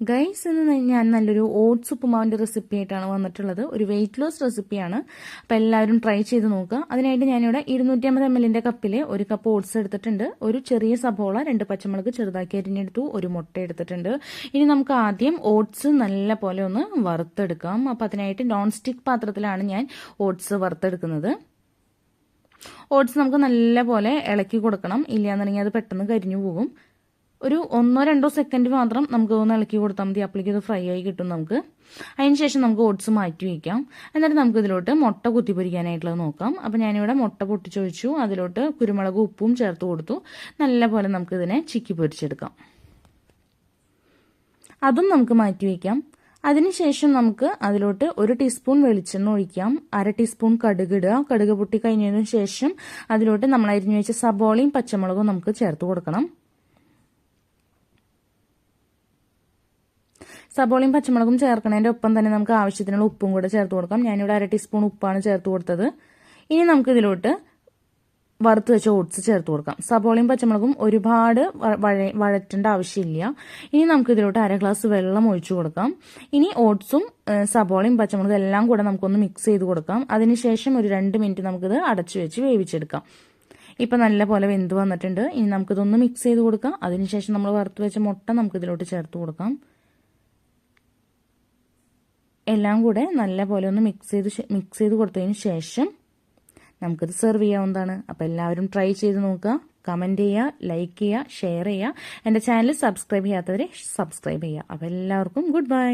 Guys ഇന്ന് ഞാൻ നല്ലൊരു ഓട്സ് ഉപ്പുമാവിന്റെ റെസിപ്പി ആയിട്ടാണ് വന്നിട്ടുള്ളത്. ഒരു വെയിറ്റ് ലോസ് റെസിപ്പിയാണ് അപ്പോൾ എല്ലാവരും ട്രൈ ചെയ്ത് നോക്കുക. അതിനായിട്ട് ഞാനിവിടെ ഇരുന്നൂറ്റി അമ്പത് എം എല്ലിന്റെ കപ്പിൽ ഒരു കപ്പ് ഓട്സ് എടുത്തിട്ടുണ്ട്. ഒരു ചെറിയ സബോള രണ്ട് പച്ചമുളക് ചെറുതാക്കി അരിഞ്ഞെടുത്തു. ഒരു മുട്ട എടുത്തിട്ടുണ്ട്. ഇനി നമുക്ക് ആദ്യം ഓട്സ് നല്ല പോലെ ഒന്ന് വറുത്തെടുക്കാം. അപ്പോൾ അതിനായിട്ട് നോൺ സ്റ്റിക്ക് പാത്രത്തിലാണ് ഞാൻ ഓട്സ് വറുത്തെടുക്കുന്നത്. ഓട്സ് നമുക്ക് നല്ല പോലെ ഇളക്കി കൊടുക്കണം. ഇല്ലയെന്നുണ്ടെങ്കിൽ അത് പെട്ടെന്ന് കരിഞ്ഞു പോകും. ഒരു ഒന്നോ രണ്ടോ സെക്കൻഡ് മാത്രം നമുക്ക് ഒന്ന് ഇളക്കി കൊടുത്താൽ മതി. അപ്പോഴേക്കും ഇത് ഫ്രൈ ആയി കിട്ടും നമുക്ക്. അതിന് ശേഷം നമുക്ക് ഓട്സ് മാറ്റി വയ്ക്കാം എന്നിട്ട് നമുക്ക് ഇതിലോട്ട് മുട്ട കുത്തി പൊരിക്കാനായിട്ടുള്ളത് നോക്കാം. അപ്പോൾ ഞാനിവിടെ മുട്ട പൊട്ടിച്ചൊഴിച്ചു. അതിലോട്ട് കുരുമുളക് ഉപ്പും ചേർത്ത് കൊടുത്തു. നല്ലപോലെ നമുക്കിതിനെ ചിക്കി പൊരിച്ചെടുക്കാം. അതും നമുക്ക് മാറ്റി വയ്ക്കാം അതിനുശേഷം നമുക്ക് അതിലോട്ട് ഒരു ടീസ്പൂൺ വെളിച്ചെണ്ണ ഒഴിക്കാം. അര ടീസ്പൂൺ കടുക് ഇടുക. കടുക് പൊട്ടി കഴിഞ്ഞതിന് ശേഷം അതിലോട്ട് നമ്മൾ അരിഞ്ഞു വെച്ച സബോളയും പച്ചമുളകും നമുക്ക് ചേർത്ത് കൊടുക്കണം. സബോളയും പച്ചമുളകും ചേർക്കുന്നതിന്റെ ഒപ്പം തന്നെ നമുക്ക് ആവശ്യത്തിനുള്ള ഉപ്പും കൂടെ ചേർത്ത് കൊടുക്കാം. ഞാനിവിടെ അര ടീസ്പൂൺ ഉപ്പാണ് ചേർത്ത് കൊടുത്തത്. ഇനി നമുക്ക് ഇതിലോട്ട് വറുത്ത് വെച്ച ഓട്സ് ചേർത്ത് കൊടുക്കാം. സബോളയും പച്ചമുളകും ഒരുപാട് വഴറ്റേണ്ട ആവശ്യമില്ല. ഇനി നമുക്ക് ഇതിലോട്ട് അര ഗ്ലാസ് വെള്ളം ഒഴിച്ചു കൊടുക്കാം. ഇനി ഓട്സും സബോളയും പച്ചമുളകും എല്ലാം കൂടെ നമുക്കൊന്ന് മിക്സ് ചെയ്ത് കൊടുക്കാം. അതിനുശേഷം ഒരു രണ്ട് മിനിറ്റ് നമുക്കിത് അടച്ചു വെച്ച് വേവിച്ചെടുക്കാം. ഇപ്പം നല്ല പോലെ വെന്ത് വന്നിട്ടുണ്ട്. ഇനി നമുക്കിതൊന്ന് മിക്സ് ചെയ്ത് കൊടുക്കാം. അതിനുശേഷം നമ്മൾ വറുത്ത് വെച്ച മുട്ട നമുക്കിതിലോട്ട് ചേർത്ത് കൊടുക്കാം. എല്ലാം കൂടെ നല്ല പോലെ ഒന്ന് മിക്സ് ചെയ്ത് മിക്സ് ചെയ്ത് കൊടുത്തതിന് ശേഷം നമുക്കിത് സെർവ് ചെയ്യാവുന്നതാണ്. അപ്പോൾ എല്ലാവരും ട്രൈ ചെയ്ത് നോക്കുക. കമന്റ് ചെയ്യുക ലൈക്ക് ചെയ്യുക ഷെയർ ചെയ്യുക. എന്റെ ചാനൽ സബ്സ്ക്രൈബ് ചെയ്യാത്തവരെ സബ്സ്ക്രൈബ് ചെയ്യുക. അപ്പോൾ എല്ലാവർക്കും ഗുഡ് ബൈ